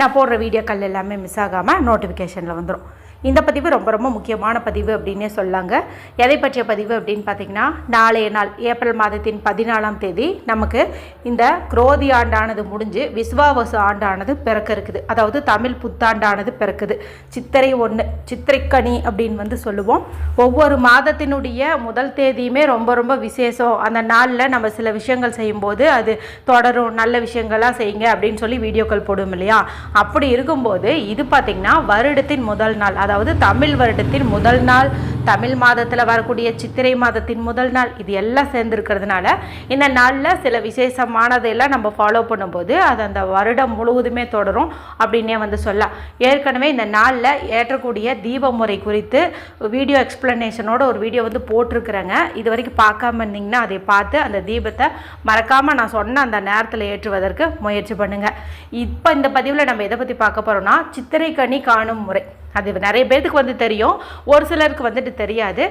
நான் போடுற வீடியோக்கள் எல்லாமே மிஸ் ஆகாமல் நோட்டிஃபிகேஷனில் வந்துடும் இந்த பதிவு ரொம்ப ரொம்ப முக்கியமான பதிவு அப்படின்னே சொல்லாங்க. எதை பற்றிய பதிவு அப்படின்னு பார்த்தீங்கன்னா நாளைய நாள் ஏப்ரல் மாதத்தின் பதினாலாம் தேதி நமக்கு இந்த குரோதி ஆண்டானது முடிஞ்சு விஸ்வாவசு ஆண்டானது பிறக்க இருக்குது. அதாவது தமிழ் புத்தாண்டானது பிறக்குது. சித்திரை ஒன்று சித்திரைக்கனி அப்படின்னு வந்து சொல்லுவோம். ஒவ்வொரு மாதத்தினுடைய முதல் தேதியுமே ரொம்ப ரொம்ப விசேஷம். அந்த நாளில் நம்ம சில விஷயங்கள் செய்யும்போது அது தொடரும் நல்ல விஷயங்களாக செய்யுங்க அப்படின்னு சொல்லி வீடியோக்கள் போடும் இல்லையா? அப்படி இருக்கும்போது இது பார்த்திங்கன்னா வருடத்தின் முதல் நாள் அதாவது தமிழ் வருடத்தின் முதல் நாள் தமிழ் மாதத்தில் வரக்கூடிய சித்திரை மாதத்தின் முதல் நாள் இது எல்லாம் சேர்ந்துருக்கிறதுனால இந்த நாளில் சில விசேஷமானதெல்லாம் நம்ம ஃபாலோ பண்ணும்போது அது அந்த வருடம் முழுவதுமே தொடரும் அப்படின்னே வந்து சொல்லலாம். ஏற்கனவே இந்த நாளில் ஏற்றக்கூடிய தீப முறை குறித்து வீடியோ எக்ஸ்பிளனேஷனோட ஒரு வீடியோ வந்து போட்டிருக்கிறேங்க. இது வரைக்கும் பார்க்காம இருந்தீங்கன்னா அதை பார்த்து அந்த தீபத்தை மறக்காமல் நான் சொன்ன அந்த நேரத்தில் ஏற்றுவதற்கு முயற்சி பண்ணுங்கள் இப்போ இந்த பதிவில் நம்ம எதை பற்றி பார்க்க போகிறோம்னா சித்திரை கனி காணும் முறை. அது நிறைய பேர்த்துக்கு வந்து தெரியும். ஒரு சிலருக்கு வந்துட்டு தெரியாது.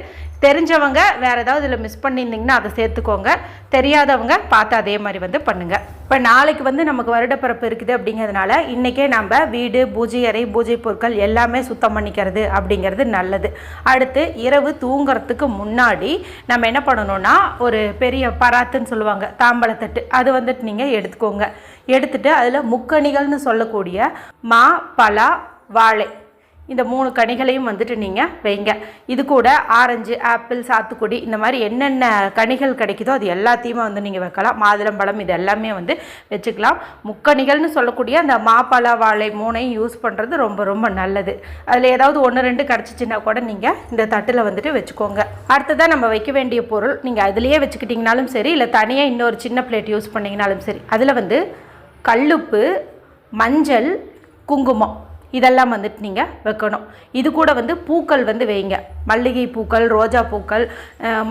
தெரிஞ்சவங்க வேறு ஏதாவது இதில் மிஸ் பண்ணியிருந்தீங்கன்னா அதை சேர்த்துக்கோங்க. தெரியாதவங்க பார்த்து அதே மாதிரி வந்து பண்ணுங்கள் இப்போ நாளைக்கு வந்து நமக்கு வருடப்பிறப்பு இருக்குது அப்படிங்கிறதுனால இன்றைக்கே நம்ம வீடு பூஜை அறை பூஜை பொருட்கள் எல்லாமே சுத்தம் பண்ணிக்கிறது அப்படிங்கிறது நல்லது. அடுத்து இரவு தூங்குறதுக்கு முன்னாடி நம்ம என்ன பண்ணணும்னா ஒரு பெரிய பராத்துன்னு சொல்லுவாங்க தாம்பழத்தட்டு அது வந்துட்டு நீங்கள் எடுத்துக்கோங்க. எடுத்துட்டு அதில் முக்கணிகள்னு சொல்லக்கூடிய மா பலா வாழை இந்த மூணு கனிகளையும் வந்துட்டு நீங்கள் வைங்க. இது கூட ஆரஞ்சு ஆப்பிள் சாத்துக்குடி இந்த மாதிரி என்னென்ன கனிகள் கிடைக்குதோ அது எல்லாத்தையுமே வந்து நீங்கள் வைக்கலாம். மாதுளம்பழம் இது எல்லாமே வந்து வச்சுக்கலாம். முக்கணிகள்னு சொல்லக்கூடிய அந்த மாப்பழ வாழை மூணையும் யூஸ் பண்ணுறது ரொம்ப ரொம்ப நல்லது. அதில் ஏதாவது ஒன்று ரெண்டு கிடச்சிச்சின்னா கூட நீங்கள் இந்த தட்டில் வந்துட்டு வச்சுக்கோங்க. அடுத்ததாக நம்ம வைக்க வேண்டிய பொருள் நீங்கள் அதுலேயே வச்சுக்கிட்டிங்கனாலும் சரி இல்லை தனியாக இன்னொரு சின்ன பிளேட் யூஸ் பண்ணிங்கனாலும் சரி அதில் வந்து கல்லுப்பு மஞ்சள் குங்குமம். இதெல்லாம் வந்துட்டு நீங்கள் வைக்கணும். இது கூட வந்து பூக்கள் வந்து வைங்க. மல்லிகை பூக்கள் ரோஜா பூக்கள்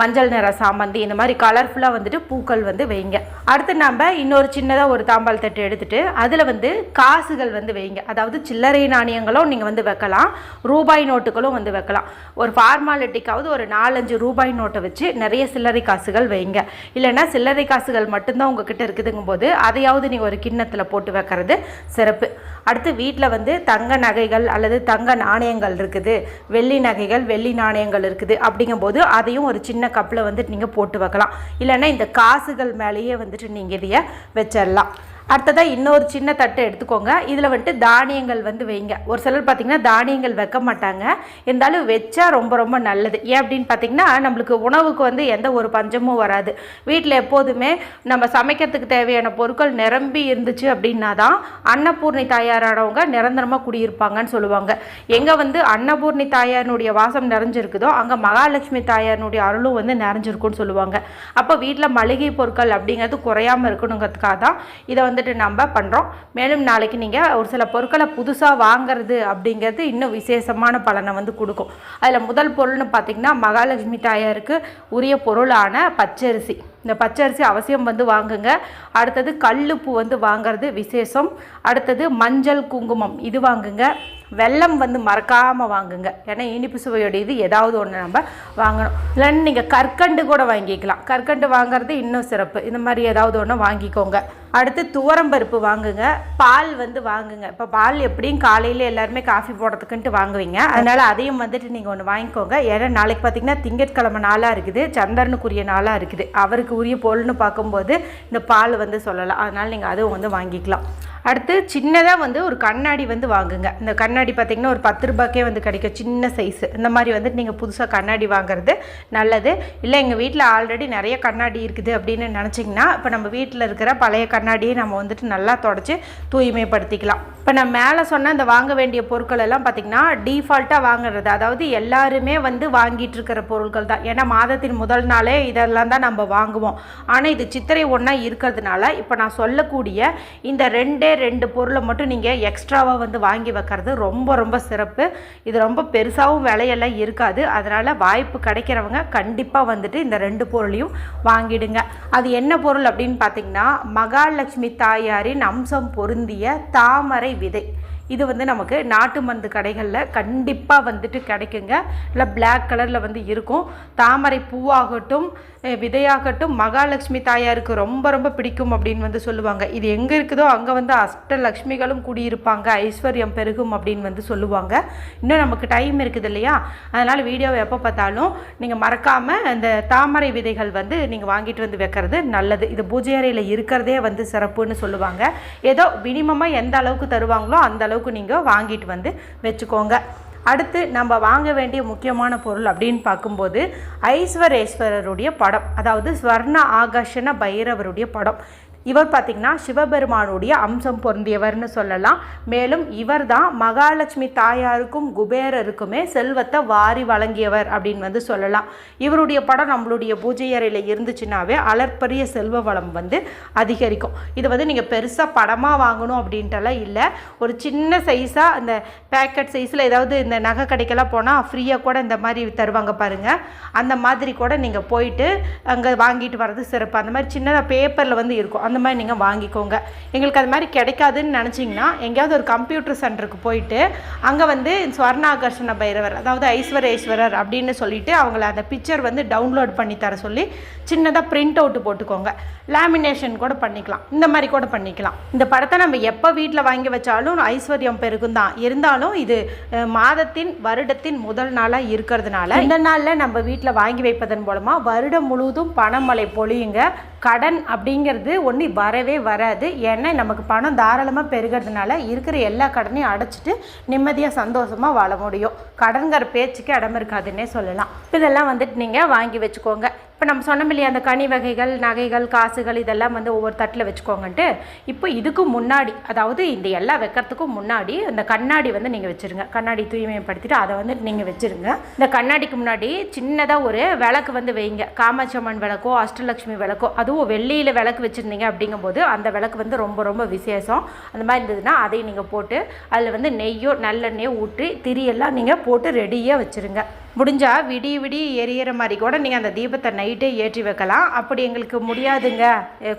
மஞ்சள் நிற சாமந்தி இந்த மாதிரி கலர்ஃபுல்லாக வந்துட்டு பூக்கள் வந்து வைங்க. அடுத்து நம்ம இன்னொரு சின்னதாக ஒரு தாம்பால் தட்டு எடுத்துட்டு அதில் வந்து காசுகள் வந்து வைங்க. அதாவது சில்லறை நாணயங்களும் நீங்கள் வந்து வைக்கலாம். ரூபாய் நோட்டுகளும் வந்து வைக்கலாம். ஒரு ஃபார்மாலிட்டிக்காவது ஒரு நாலஞ்சு ரூபாய் நோட்டை வச்சு நிறைய சில்லறை காசுகள் வைங்க. இல்லைன்னா சில்லறை காசுகள் மட்டும்தான் உங்ககிட்ட இருக்குதுங்கும் போது அதையாவது நீங்கள் ஒரு கிண்ணத்தில் போட்டு வைக்கிறது சிறப்பு. அடுத்து வீட்டில் வந்து தங்க தங்க நகைகள் அல்லது தங்க நாணயங்கள் இருக்குது. வெள்ளி நகைகள் வெள்ளி நாணயங்கள் இருக்குது. அப்படிங்கும்போது அதையும் ஒரு சின்ன கப்பில் வந்துட்டு நீங்கள் போட்டு வைக்கலாம். இல்லைன்னா இந்த காசுகள் மேலேயே வந்துட்டு நீங்கள் இதைய வச்சிடலாம். அடுத்ததாக இன்னொரு சின்ன தட்டு எடுத்துக்கோங்க. இதில் வந்துட்டு தானியங்கள் வந்து வைங்க. ஒரு சிலர் பார்த்திங்கன்னா தானியங்கள் வைக்க மாட்டாங்க. இருந்தாலும் வச்சா ரொம்ப ரொம்ப நல்லது. ஏன் அப்படின்னு பார்த்தீங்கன்னா நம்மளுக்கு உணவுக்கு வந்து எந்த ஒரு பஞ்சமும் வராது. வீட்டில் எப்போதுமே நம்ம சமைக்கிறதுக்கு தேவையான பொருட்கள் நிரம்பி இருந்துச்சு அப்படின்னா தான் அன்னபூர்ணி தாயாரானவங்க நிரந்தரமாக குடியிருப்பாங்கன்னு சொல்லுவாங்க. எங்கே வந்து அன்னபூர்ணி தாயாரினுடைய வாசம் நிறைஞ்சிருக்குதோ அங்கே மகாலட்சுமி தாயாரினுடைய அருளும் வந்து நிறைஞ்சிருக்கும்னு சொல்லுவாங்க. அப்போ வீட்டில் மளிகை பொருட்கள் அப்படிங்கிறது குறையாமல் இருக்கணுங்கிறதுக்காக தான் இதை வந்து வந்துட்டு நம்ம பண்ணுறோம் மேலும் நாளைக்கு நீங்கள் ஒரு சில பொருட்களை புதுசாக வாங்குறது அப்படிங்கிறது இன்னும் விசேஷமான பலனை வந்து கொடுக்கும். அதில் முதல் பொருள்னு பார்த்திங்கன்னா மகாலட்சுமி தாயாருக்கு உரிய பொருளான பச்சரிசி. இந்த பச்சரிசி அவசியம் வந்து வாங்குங்க. அடுத்தது கல்லுப்பு வந்து வாங்குறது விசேஷம். அடுத்தது மஞ்சள் குங்குமம் இது வாங்குங்க. வெல்லம் வந்து மறக்காமல் வாங்குங்க. ஏன்னா இனிப்பு சுவையோட இது ஏதாவது ஒன்று நம்ம வாங்கணும். இல்லைன்னு நீங்கள் கற்கண்டு கூட வாங்கிக்கலாம். கற்கண்டு வாங்குறது இன்னும் சிறப்பு. இந்த மாதிரி ஏதாவது ஒன்று வாங்கிக்கோங்க. அடுத்து துவரம்பருப்பு வாங்குங்க. பால் வந்து வாங்குங்க. இப்போ பால் எப்படியும் காலையில் எல்லாருமே காஃபி போடுறதுக்குன்ட்டு வாங்குவீங்க. அதனால் அதையும் வந்துட்டு நீங்கள் ஒன்று வாங்கிக்கோங்க. ஏன்னா நாளைக்கு பார்த்தீங்கன்னா திங்கட்கிழமை நாளாக இருக்குது. சந்திரனுக்குரிய நாளாக இருக்குது. அவருக்கு உரிய பொருள்னு பார்க்கும்போது இந்த பால் வந்து சொல்லலாம். அதனால் நீங்கள் அதுவும் வந்து வாங்கிக்கலாம். அடுத்து சின்னதாக வந்து ஒரு கண்ணாடி வந்து வாங்குங்க. இந்த கண்ணாடி பார்த்திங்கன்னா ஒரு பத்து ரூபாய்க்கே வந்து கிடைக்கும். சின்ன சைஸு இந்த மாதிரி வந்துட்டு நீங்கள் புதுசாக கண்ணாடி வாங்குறது நல்லது. இல்லை எங்கள் வீட்டில் ஆல்ரெடி நிறைய கண்ணாடி இருக்குது அப்படின்னு நினச்சிங்கன்னா இப்போ நம்ம வீட்டில் இருக்கிற பழைய கண்ணாடியை நம்ம வந்துட்டு நல்லா தொடச்சி தூய்மைப்படுத்திக்கலாம். இப்போ நான் மேலே சொன்ன இந்த வாங்க வேண்டிய பொருட்கள் எல்லாம் பார்த்திங்கன்னா டீஃபால்ட்டாக வாங்குறது. அதாவது எல்லாருமே வந்து வாங்கிட்டு இருக்கிற பொருட்கள் தான். ஏன்னா மாதத்தின் முதல் நாளே இதெல்லாம் தான் நம்ம வாங்குவோம். ஆனால் இது சித்திரை ஒன்றா இருக்கிறதுனால இப்போ நான் சொல்லக்கூடிய இந்த ரெண்டு ரெண்டு பொருளை மட்டும் நீங்கள் எக்ஸ்ட்ராவாக வந்து வாங்கி வைக்கிறது ரொம்ப ரொம்ப சிறப்பு. இது ரொம்ப பெருசாகவும் விலையெல்லாம் இருக்காது. அதனால் வாய்ப்பு கிடைக்கிறவங்க கண்டிப்பாக வந்துட்டு இந்த ரெண்டு பொருளையும் வாங்கிடுங்க. அது என்ன பொருள் அப்படின்னு பார்த்தீங்கன்னா மகாலட்சுமி தாயாரின் அம்சம் பொருந்திய தாமரை விதை. இது வந்து நமக்கு நாட்டு மருந்து கடைகளில் கண்டிப்பாக வந்துட்டு கிடைக்குங்க. இல்லை பிளாக் கலரில் வந்து இருக்கும். தாமரை பூவாகட்டும் விதையாகட்டும் மகாலட்சுமி தாயாருக்கு ரொம்ப ரொம்ப பிடிக்கும் அப்படின்னு வந்து சொல்லுவாங்க. இது எங்கே இருக்குதோ அங்கே வந்து அஷ்டலக்ஷ்மிகளும் குடியிருப்பாங்க. ஐஸ்வர்யம் பெருகும் அப்படின்னு வந்து சொல்லுவாங்க. இன்னும் நமக்கு டைம் இருக்குது இல்லையா? அதனால் வீடியோவை எப்போ பார்த்தாலும் நீங்கள் மறக்காமல் அந்த தாமரை விதைகள் வந்து நீங்கள் வாங்கிட்டு வந்து வைக்கிறது நல்லது. இது பூஜை அறையில் இருக்கிறதே வந்து சிறப்புன்னு சொல்லுவாங்க. ஏதோ மினிமமாக எந்த அளவுக்கு தருவாங்களோ அந்த அளவுக்கு நீங்கள் வாங்கிட்டு வந்து வச்சுக்கோங்க. அடுத்து நம்ம வாங்க வேண்டிய முக்கியமான பொருள் அப்படின்னு பார்க்கும்போது ஐஸ்வரேஸ்வரருடைய படம் அதாவது ஸ்வர்ண ஆகர்ஷண பைரவருடைய படம். இவர் பார்த்திங்கன்னா சிவபெருமானுடைய அம்சம் பொருந்தியவர்னு சொல்லலாம். மேலும் இவர் தான் மகாலட்சுமி தாயாருக்கும் குபேரருக்குமே செல்வத்தை வாரி வழங்கியவர் அப்படின்னு வந்து சொல்லலாம். இவருடைய படம் நம்மளுடைய பூஜை அறையில் இருந்துச்சுனாவே அளற்பரிய செல்வ வளம் வந்து அதிகரிக்கும். இது வந்து நீங்கள் பெருசாக படமாக வாங்கணும் அப்படின்ட்டுலாம் இல்லை. ஒரு சின்ன சைஸாக இந்த பேக்கெட் சைஸில் ஏதாவது இந்த நகை கடைக்கெல்லாம் போனால் ஃப்ரீயாக கூட இந்த மாதிரி தருவாங்க பாருங்கள் அந்த மாதிரி கூட நீங்கள் போயிட்டு அங்கே வாங்கிட்டு வர்றது சிறப்பு. அந்த மாதிரி சின்னதாக பேப்பரில் வந்து இருக்கும். அந்த மாதிரி நீங்கள் வாங்கிக்கோங்க. எங்களுக்கு அது மாதிரி கிடைக்காதுன்னு நினச்சிங்கன்னா எங்கேயாவது ஒரு கம்ப்யூட்டர் சென்டருக்கு போயிட்டு அங்கே வந்து ஸ்வர்ணாகர்ஷண பைரவர் அதாவது ஐஸ்வரேஸ்வரர் அப்படின்னு சொல்லிட்டு அவங்கள அந்த பிக்சர் வந்து டவுன்லோட் பண்ணி தர சொல்லி சின்னதாக பிரிண்ட் அவுட் போட்டுக்கோங்க. லேமினேஷன் கூட பண்ணிக்கலாம். இந்த மாதிரி கூட பண்ணிக்கலாம். இந்த படத்தை நம்ம எப்போ வீட்டில் வாங்கி வச்சாலும் ஐஸ்வர்யம் பெருகும் தான். இருந்தாலும் இது மாதத்தின் வருடத்தின் முதல் நாளாக இருக்கிறதுனால இந்த நாளில் நம்ம வீட்டில் வாங்கி வைப்பதன் மூலமாக வருடம் முழுவதும் பணமழை பொழியுங்க. கடன் அப்படிங்கிறது ஒன்று வரவே வராது. ஏன்னா நமக்கு பணம் தாராளமாக பெருகிறதுனால இருக்கிற எல்லா கடனையும் அடைச்சிட்டு நிம்மதியாக சந்தோஷமாக வாழ முடியும். கடன்கிற பேச்சுக்கு இடம் இருக்காதுன்னே சொல்லலாம். இதெல்லாம் வந்துட்டு நீங்கள் வாங்கி வச்சுக்கோங்க. இப்போ நம்ம சொன்னோம் இல்லையா அந்த கனி வகைகள் நகைகள் காசுகள் இதெல்லாம் வந்து ஒவ்வொரு தட்டில் வச்சுக்கோங்கன்ட்டு. இப்போ இதுக்கு முன்னாடி அதாவது இந்த எல்லாம் வைக்கிறதுக்கும் முன்னாடி அந்த கண்ணாடி வந்து நீங்கள் வச்சுருங்க. கண்ணாடி தூய்மைப்படுத்திட்டு அதை வந்து நீங்கள் வச்சுருங்க. இந்த கண்ணாடிக்கு முன்னாடி சின்னதாக ஒரு விளக்கு வந்து வைங்க. காமாட்சியம்மன் விளக்கோ அஷ்டலக்ஷ்மி விளக்கோ அதுவும் வெள்ளியில் விளக்கு வச்சுருந்தீங்க அப்படிங்கும்போது அந்த விளக்கு வந்து ரொம்ப ரொம்ப விசேஷம். அந்த மாதிரி இருந்ததுன்னா அதை நீங்கள் போட்டு அதில் வந்து நெய்யோ நல்லெண்ணெயோ ஊற்றி திரியெல்லாம் நீங்கள் போட்டு ரெடியாக வச்சுருங்க. முடிஞ்சால் விடிய விடிய எரியற மாதிரி கூட நீங்கள் அந்த தீபத்தை நைட்டே ஏற்றி வைக்கலாம். அப்படி எங்களுக்கு முடியாதுங்க.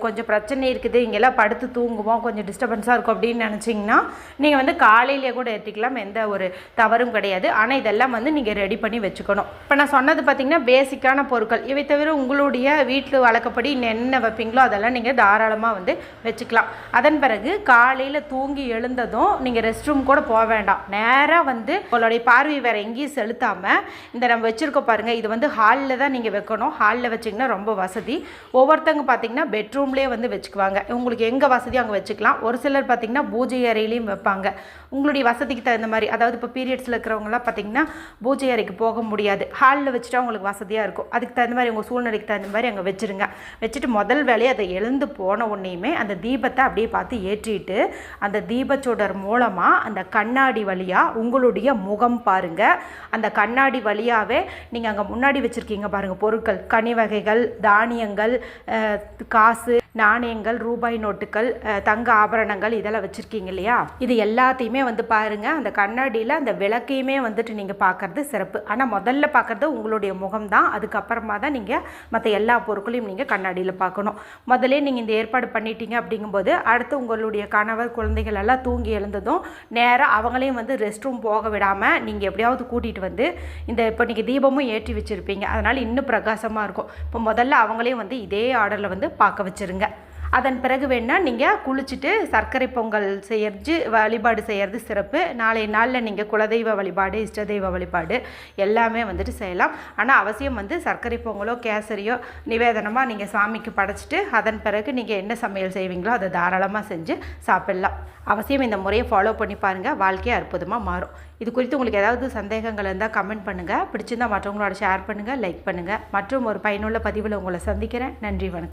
கொஞ்சம் பிரச்சனை இருக்குது. இங்கெல்லாம் படுத்து தூங்குவோம். கொஞ்சம் டிஸ்டர்பன்ஸாக இருக்கும் அப்படின்னு நினச்சிங்கன்னா நீங்கள் வந்து காலையிலேயே கூட ஏற்றிக்கலாம் எந்த ஒரு தவறும் கிடையாது. ஆனால் இதெல்லாம் வந்து நீங்கள் ரெடி பண்ணி வச்சுக்கணும். இப்போ நான் சொன்னது பார்த்தீங்கன்னா பேசிக்கான பொருட்கள். இவை தவிர உங்களுடைய வீட்டில் வழக்கப்படி என்ன வைப்பீங்களோ அதெல்லாம் நீங்கள் தாராளமாக வந்து வச்சுக்கலாம். அதன் பிறகு காலையில் தூங்கி எழுந்ததும் நீங்கள் ரெஸ்ட் ரூம் கூட போக வேண்டாம். நேராக வந்து உங்களுடைய பார்வை வேறு எங்கேயும் செலுத்தாமல் இந்த நம்ம வச்சுருக்கோம் பாருங்கள் இது வந்து ஹாலில் தான் நீங்கள் வைக்கணும். ஹாலில் வச்சிங்கன்னா ரொம்ப வசதி. ஒவ்வொருத்தங்க பார்த்தீங்கன்னா பெட்ரூம்லேயே வந்து வச்சுக்குவாங்க. உங்களுக்கு எங்கே வசதி அங்கே வச்சுக்கலாம். ஒரு சிலர் பார்த்தீங்கன்னா பூஜை அறையிலையும் வைப்பாங்க. உங்களுடைய வசதிக்கு தகுந்த மாதிரி அதாவது இப்போ பீரியட்ஸில் இருக்கிறவங்களாம் பார்த்தீங்கன்னா பூஜை அறைக்கு போக முடியாது. ஹாலில் வச்சுட்டா உங்களுக்கு வசதியாக இருக்கும். அதுக்கு தகுந்த மாதிரி உங்கள் சூழ்நிலைக்கு தகுந்த மாதிரி அங்கே வச்சுருங்க. வச்சுட்டு முதல் வேலையை அதை எழுந்து போன உடனேயுமே அந்த தீபத்தை அப்படியே பார்த்து ஏற்றிட்டு அந்த தீபச்சுடர் மூலமாக அந்த கண்ணாடி வழியாக உங்களுடைய முகம் பாருங்கள் அந்த கண்ணாடி வழியாகவே நீங்கள் அங்கே முன்னாடி வச்சுருக்கீங்க பாருங்கள் பொருட்கள் கனி வகைகள் தானியங்கள் காசு நாணயங்கள் ரூபாய் நோட்டுகள் தங்க ஆபரணங்கள் இதெல்லாம் வச்சுருக்கீங்க இல்லையா? இது எல்லாத்தையுமே வந்து பாருங்கள் அந்த கண்ணாடியில் அந்த விளக்கையுமே வந்துட்டு நீங்கள் பார்க்குறது சிறப்பு. ஆனால் முதல்ல பார்க்குறது உங்களுடைய முகம்தான். அதுக்கப்புறமா தான் நீங்கள் மற்ற எல்லா பொருட்களையும் நீங்கள் கண்ணாடியில் பார்க்கணும் முதல்ல நீங்கள் இந்த ஏற்பாடு பண்ணிட்டீங்க அப்படிங்கும்போது அடுத்து உங்களுடைய கணவர் குழந்தைகள் எல்லாம் தூங்கி எழுந்ததும் நேராக அவங்களையும் வந்து ரெஸ்ட் ரூம் போக விடாமல் நீங்கள் எப்படியாவது கூட்டிகிட்டு வந்து இந்த இப்போ நீங்கள் தீபமும் ஏற்றி வச்சுருப்பீங்க. அதனால் இன்னும் பிரகாசமாக இருக்கும். இப்போ முதல்ல அவங்களையும் வந்து இதே ஆர்டரில் வந்து பார்க்க வச்சுருங்க. அதன் பிறகு வேணால் நீங்கள் குளிச்சுட்டு சர்க்கரை பொங்கல் செய்யறது வழிபாடு செய்கிறது சிறப்பு. நாளை நாளில் நீங்கள் குலதெய்வ வழிபாடு இஷ்ட தெய்வ வழிபாடு எல்லாமே வந்துட்டு செய்யலாம். ஆனால் அவசியம் வந்து சர்க்கரை பொங்கலோ கேசரியோ நிவேதனமாக நீங்கள் சாமிக்கு படைச்சிட்டு அதன் பிறகு நீங்கள் என்ன சமையல் செய்வீங்களோ அதை தாராளமாக செஞ்சு சாப்பிடலாம். அவசியம் இந்த முறையை ஃபாலோ பண்ணி பாருங்கள் வாழ்க்கையை அற்புதமாக மாறும். இது குறித்து உங்களுக்கு ஏதாவது சந்தேகங்கள் இருந்தால் கமெண்ட் பண்ணுங்கள் பிடிச்சிருந்தா மற்றவங்களோட ஷேர் பண்ணுங்கள் லைக் பண்ணுங்கள் மற்றும் ஒரு பயனுள்ள பதிவில் உங்களை சந்திக்கிறேன். நன்றி வணக்கம்.